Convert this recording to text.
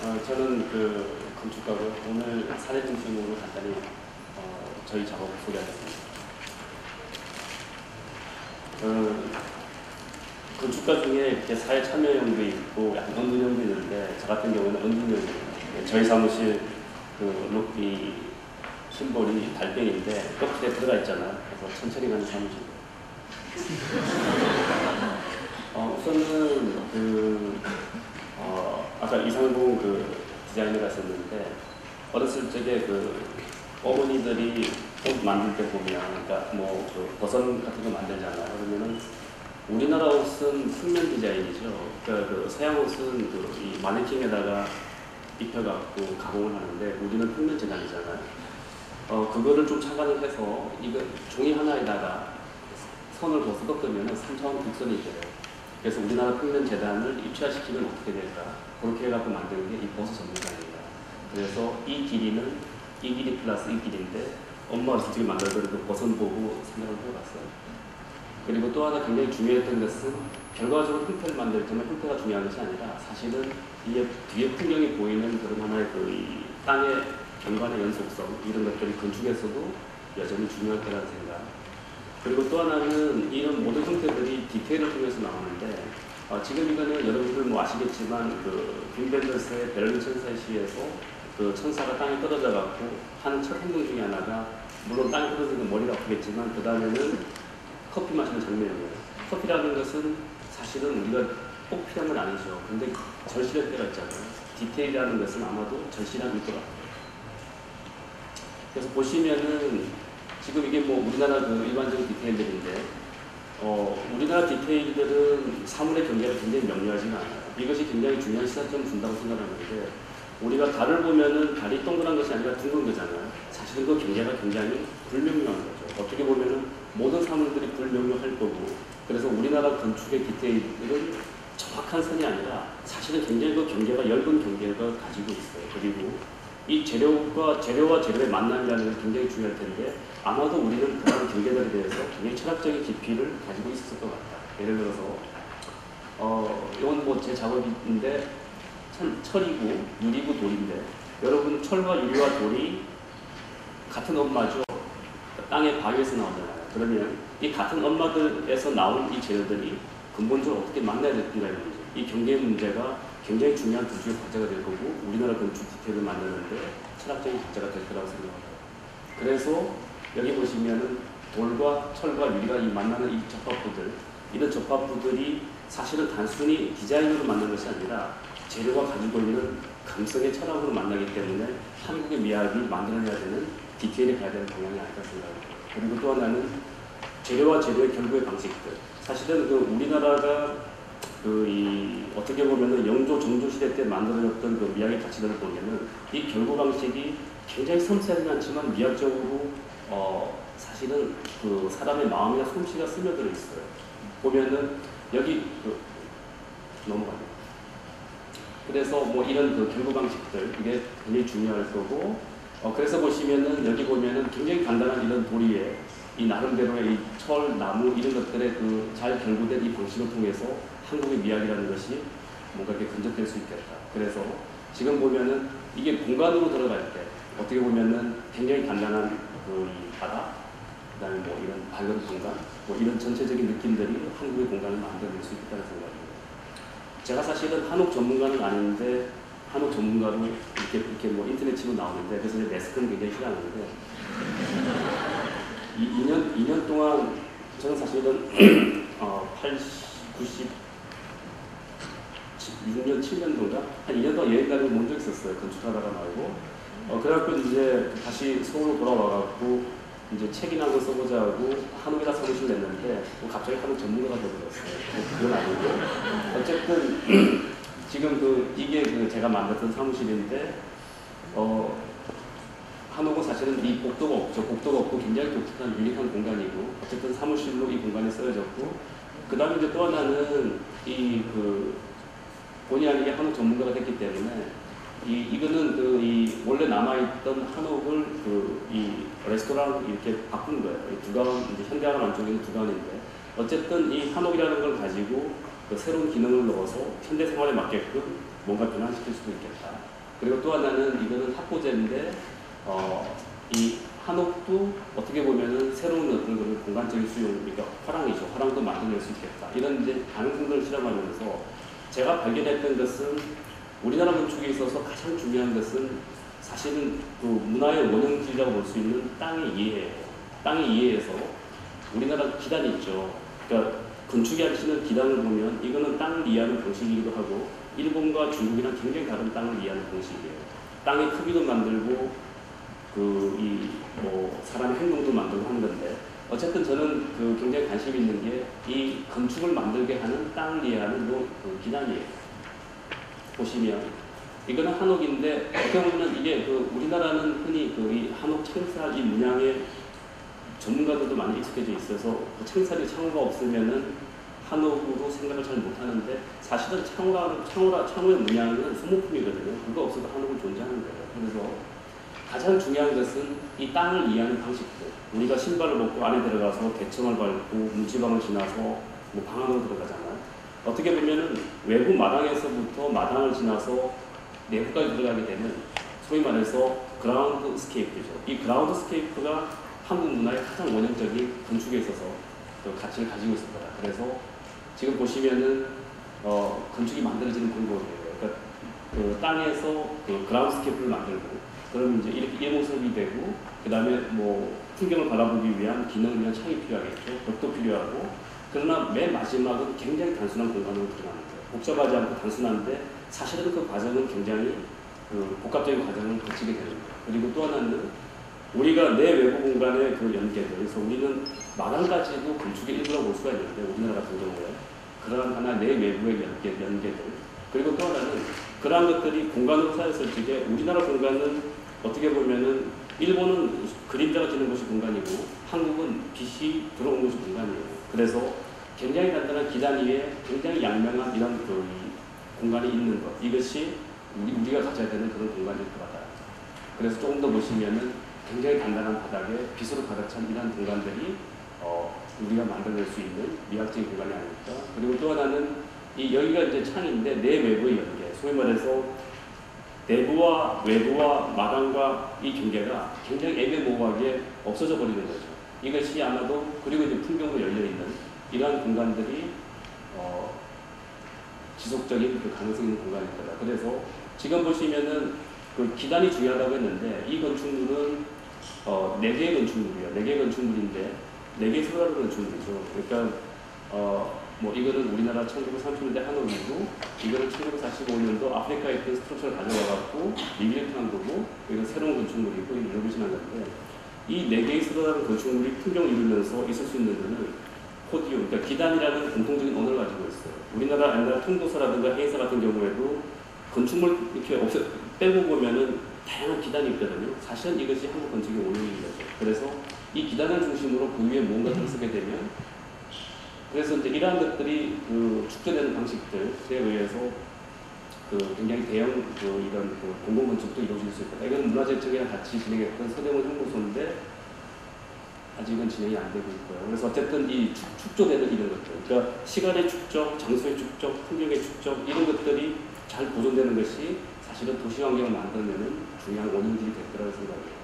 어, 저는 그 건축가고 오늘 사례 중심으로 간단히 어, 저희 작업을 소개하겠습니다. 그 건축가 중에 이렇게 사회 참여형도 있고 약간 은둔형도 있는데 저 같은 경우는 은둔형이에요. 저희 사무실 그 로비 심볼이 달팽이인데 껍질에 들어가 있잖아요. 그래서 천천히 가는 사무실. 어, 우선은 그 어, 아까 이상봉 그 디자이너가 있었는데 어렸을 적에 그 어머니들이 옷 만들 때 보면 그러니까 뭐그 버선 같은 거 만들잖아요. 그러면은 우리나라 옷은 평면 디자인이죠. 그러니까 그 서양 옷은 그 이 마네킹에다가 입혀갖고 가공을 하는데 우리는 평면 제작이잖아요. 어 그거를 좀 착안을 해서 이거 종이 하나에다가 선을 더 뜯어뜨면 3차원 곡선이 돼요. 그래서 우리나라 평면 재단을 입체화시키면 어떻게 될까? 그렇게 해갖고 만드는 게이 버섯 전문가입니다. 그래서 이 길이는 이 길이 플러스 이 길인데 엄마가 솔직히 만들더라도 그 버섯 보고 생각을 해봤어요. 그리고 또 하나 굉장히 중요했던 것은 결과적으로 형태를 만들 때는 형태가 중요한 것이 아니라 사실은 이게 뒤에 풍경이 보이는 그런 하나의 그이 땅의 경관의 연속성 이런 것들이 건축에서도 여전히 중요할 거라는 생각. 그리고 또 하나는 이런 모든 형태들이 디테일을 통해서 나오는데 어, 지금 이거는 여러분들 뭐 아시겠지만 그빔 벤더스의 베를린 천사의 시에서 그 천사가 땅에 떨어져 갖고 하는 첫 행동 중에 하나가 물론 땅에 떨어지는 머리가 아프겠지만 그 다음에는 커피 마시는 장면이에요. 커피라는 것은 사실은 우리가 꼭 필요한 건 아니죠. 근데 절실할 때가 있잖아요. 디테일이라는 것은 아마도 절실함일 것 같아요. 그래서 보시면은 지금 이게 뭐 우리나라 그 일반적인 디테일들인데 어, 우리나라 디테일들은 사물의 경계가 굉장히 명료하지가 않아요. 이것이 굉장히 중요한 시사점을 준다고 생각하는데 우리가 달을 보면은 달이 동그란 것이 아니라 둥근 거잖아요. 사실은 그 경계가 굉장히 불명료한 거죠. 어떻게 보면은 모든 사물들이 불명료할 거고 그래서 우리나라 건축의 디테일은 정확한 선이 아니라 사실은 굉장히 그 경계가 얇은 경계가 가지고 있어요. 그리고 이 재료가 재료와 재료의 만남이라는 게 굉장히 중요할 텐데 아마도 우리는 그런 경계들에 대해서 굉장히 철학적인 깊이를 가지고 있었을 것 같다. 예를 들어서 어 이건 뭐 제 작업인데 철, 철이고 유리고 돌인데 여러분 철과 유리와 돌이 같은 엄마죠. 땅의 바위에서 나오잖아요. 그러면 이 같은 엄마들에서 나온 이 재료들이 근본적으로 어떻게 만나야 될지라는 거죠. 이 경계 문제가 굉장히 중요한 두 주의 과제가 될 거고 우리나라 건축 디테일을 만드는데 철학적인 과제가 될 거라고 생각합니다. 그래서 여기 보시면은 돌과 철과 유리가 이 만나는 이 접합부들 이런 접합부들이 사실은 단순히 디자인으로 만든 것이 아니라 재료가 가지고 있는 감성의 철학으로 만나기 때문에 한국의 미학이 만들어내야 되는 디테일에 가야 되는 방향이 아닐까 생각합니다. 그리고 또 하나는 재료와 재료의 결부의 방식들. 사실은 그 우리나라가 그 이 어떻게 보면은 영조 정조 시대 때 만들어졌던 그 미학의 가치들을 보면은 이 결부 방식이 굉장히 섬세하지 않지만 미학적으로 어 사실은 그 사람의 마음이나 솜씨가 스며들어 있어요. 보면은 여기 그 넘어가요. 그래서 뭐 이런 그 결부 방식들 이게 굉장히 중요할 거고 어 그래서 보시면은 여기 보면은 굉장히 간단한 이런 도리에 이 나름대로의 이 철, 나무 이런 것들의 그 잘 결부된 이 방식을 통해서 한국의 미학이라는 것이 뭔가 이렇게 근접될 수 있겠다. 그래서 지금 보면은 이게 공간으로 들어갈 때 어떻게 보면은 굉장히 간단한 그 바다, 그 다음에 뭐 이런 밝은 공간, 뭐 이런 전체적인 느낌들이 한국의 공간을 만들어낼 수 있다는 생각입니다. 제가 사실은 한옥 전문가는 아닌데 한옥 전문가로 이렇게 이렇게 뭐 인터넷 치고 나오는데 그래서 레스크는 굉장히 싫어하는데 이 2년 2년 동안 저는 사실은 어 80, 90 6년, 7년도인가? 한 2년 동안 여행 다니고 본적 있었어요. 건축하다가 말고. 어, 그래갖고 이제 다시 서울로 돌아와갖고 이제 책이나 한권 써보자 하고 한옥에다 사무실 냈는데 뭐 갑자기 한옥 전문가가 되어버렸어요. 뭐 그건 아니고. 어쨌든 지금 그 이게 그 제가 만들었던 사무실인데 어 한옥은 사실은 이 복도가 없죠. 복도가 없고 굉장히 독특한 유니크한 공간이고 어쨌든 사무실로 이 공간이 쓰여졌고 그 다음에 이제 또 하나는 이그 본의 아니게 한옥 전문가가 됐기 때문에 이, 이거는 그, 이, 원래 남아있던 한옥을 그, 이, 레스토랑 이렇게 바꾼 거예요. 이 두가운, 이제 현대화가 안쪽에 있는 두가운인데. 어쨌든 이 한옥이라는 걸 가지고 그 새로운 기능을 넣어서 현대 생활에 맞게끔 뭔가 변환시킬 수도 있겠다. 그리고 또 하나는 이거는 학부제인데 어, 이 한옥도 어떻게 보면은 새로운 어떤 그런 공간적인 수용, 그러니까 화랑이죠. 화랑도 만들어낼 수 있겠다. 이런 이제 가능성들을 실험하면서 제가 발견했던 것은 우리나라 건축에 있어서 가장 중요한 것은 사실은 그 문화의 원형질이라고 볼 수 있는 땅의 이해예요. 땅의 이해에서 우리나라 기단이 있죠. 그러니까 건축이 하시는 기단을 보면 이거는 땅을 이해하는 방식이기도 하고 일본과 중국이랑 굉장히 다른 땅을 이해하는 방식이에요. 땅의 크기도 만들고 그 이 뭐 사람의 행동도 만들고 하는 건데 어쨌든 저는 그 굉장히 관심 있는 게 이 건축을 만들게 하는 요, 그 기단이에요. 보시면 이거는 한옥인데 어떻게 보면 이게 그 우리나라는 흔히 그이 한옥 창살 이 문양에 전문가들도 많이 익숙해져 있어서 그 창살이 창호가 없으면은 한옥으로 생각을 잘 못하는데 사실은 창호라 창호라 창호의 문양은 소모품이거든요. 그거 없어도 한옥은 존재하는 거예요. 그래서 가장 중요한 것은 이 땅을 이해하는 방식들. 우리가 신발을 벗고 안에 들어가서 대청을 밟고 문지방을 지나서 뭐 방 안으로 들어가잖아요. 어떻게 보면은 외부 마당에서부터 마당을 지나서 내부까지 들어가게 되면 소위 말해서 그라운드 스케이프죠. 이 그라운드 스케이프가 한국 문화의 가장 원형적인 건축에 있어서 그 가치를 가지고 있을 거다. 그래서 지금 보시면은 어, 건축이 만들어지는 방법이에요. 그러니까 그 땅에서 그 그라운드 스케이프를 만들고 그럼 이제 이렇게 일모습이 되고 그 다음에 뭐 풍경을 바라보기 위한 위한 창이 필요하겠죠. 벽도 필요하고 그러나 맨 마지막은 굉장히 단순한 공간으로 들어가는 거예요. 복잡하지 않고 단순한데 사실은 그 과정은 굉장히 그 복합적인 과정을 거치게 되는 거예요. 그리고 또 하나는 우리가 내 외부 공간의 그 연계들, 그래서 우리는 마당까지도 건축의 일부라고 볼 수가 있는데 우리나라 같은 경우에 그런 하나 내 외부의 연계, 연계들 그리고 또 하나는 그러한 것들이 공간으로 쌓였을 적에 우리나라 공간은 어떻게 보면은 일본은 그림자가 지는 것이 공간이고 한국은 빛이 들어온 것이 공간이에요. 그래서 굉장히 단단한 기단 위에 굉장히 양면한 이런 그 공간이 있는 것 이것이 우리, 우리가 가져야 되는 그런 공간일 것 같아요. 그래서 조금 더 보시면은 굉장히 단단한 바닥에 빛으로 가득 찬 이런 공간들이 어, 우리가 만들어낼 수 있는 미학적인 공간이 아닐까. 그리고 또 하나는 이 여기가 이제 창인데 내 외부의 연계, 소위 말해서 내부와 외부와 마당과 이 경계가 굉장히 애매모호하게 없어져 버리는 거죠. 이것이 아마도 그리고 이제 풍경으로 열려 있는 이러한 공간들이 어, 지속적인 그 가능성 있는 공간일 거다. 그래서 지금 보시면은 그 기단이 중요하다고 했는데 이 건축물은 어, 네 개의 건축물이에요. 네 개의 건축물인데 네 개의 소라로 건축물이죠. 그러니까 어, 뭐 이거는 우리나라 1930년대 한옥이고 이거는 1945년도 아프리카에 있던 스트럭처를 가져와갖고 리빌트한 거고 이건 새로운 건축물이고 리노베이션한 건데 이 네 개의 소라라는 건축물이 풍경을 이루면서 있을 수 있는 거는 포디움, 그러니까 기단이라는 공통적인 언어를 가지고 있어요. 우리나라 옛날 통도사라든가 해사 같은 경우에도 건축물 이렇게 없애, 빼고 보면은 다양한 기단이 있거든요. 사실은 이것이 한국 건축의 원형인 거죠. 그래서 이 기단을 중심으로 그 위에 뭔가를 쓰게 되면 그래서 이제 이러한 것들이 그 축제되는 방식들에 의해서 그 굉장히 대형 그 이런 그 공공 건축도 이루어질 수 있다. 이건 문화재청이랑 같이 진행했던 서대문 형무소인데 아직은 진행이 안 되고 있고요. 그래서 어쨌든 이 축, 축조되는 이런 것들, 그러니까 시간의 축적, 장소의 축적, 풍경의 축적 이런 것들이 잘 보존되는 것이 사실은 도시 환경을 만들면 중요한 원인들이 될 거라고 생각해요.